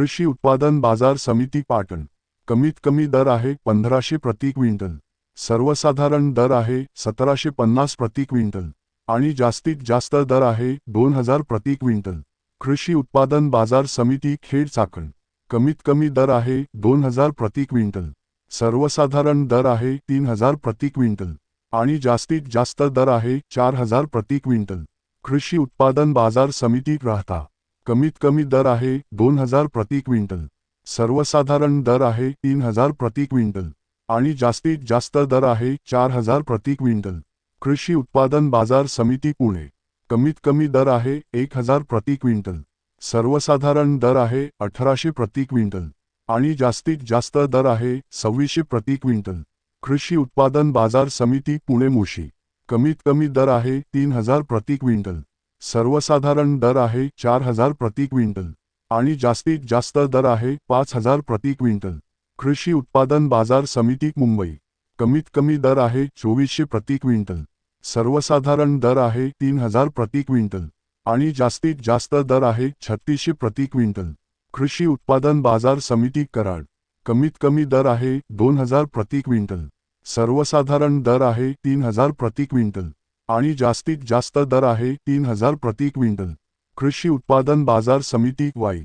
कृषी उत्पादन बाजार समिती पाटण. कमीत कमी दर आहे पंधराशे प्रति क्विंटल. सर्वसाधारण दर आहे सतराशे पन्नास प्रति क्विंटल. आणि जास्तीत जास्त दर आहे दोन हजार प्रति क्विंटल. कृषी उत्पादन बाजार समिती खेड चाकण. कमीत कमी दर आहे दोन हजार प्रति क्विंटल. सर्वसाधारण दर आहे तीन हजार प्रति क्विंटल. आणि जास्तीत जास्त दर आहे चार हजार प्रति क्विंटल. कृषी उत्पादन बाजार समिती राहता कमीत कमी दर आहे दोन हजार प्रति क्विंटल. सर्वसाधारण दर आहे तीन हजार प्रति क्विंटल. आणि जास्तीत जास्त दर आहे चार हजार प्रति क्विंटल. कृषी उत्पादन बाजार समिती पुणे. कमीत कमी दर आहे एक हजार प्रति क्विंटल. सर्वसाधारण दर आहे अठराशे प्रति क्विंटल. आणि जास्तीत जास्त दर आहे सव्वीसशे प्रति क्विंटल. कृषी उत्पादन बाजार समिती पुणे मुशी. कमीत कमी दर आहे तीन हजार प्रति क्विंटल. सर्वसाधारण दर आहे चार हजार प्रति क्विंटल आणि जास्तीत जास्त दर आहे पाच हजार प्रति क्विंटल. कृषी उत्पादन बाजार समिती मुंबई. कमीत कमी दर आहे चोवीसशे प्रति क्विंटल. सर्वसाधारण दर आहे तीन हजार प्रति क्विंटल आणि जास्तीत जास्त दर आहे छत्तीसशे प्रति क्विंटल. कृषी उत्पादन बाजार समिती कराड. कमीत कमी दर आहे दोन हजार प्रति क्विंटल. सर्वसाधारण दर आहे तीन हजार प्रति क्विंटल. आणि जास्तीत जास्त दर आहे तीन हजार प्रति क्विंटल. कृषी उत्पादन बाजार समिती वाई.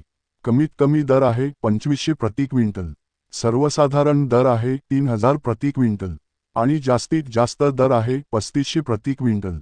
कमीत कमी दर आहे पंचवीसशे प्रति क्विंटल. सर्वसाधारण दर आहे तीन हजार प्रति क्विंटल. आणि जास्तीत जास्त दर आहे पस्तीसशे प्रति क्विंटल.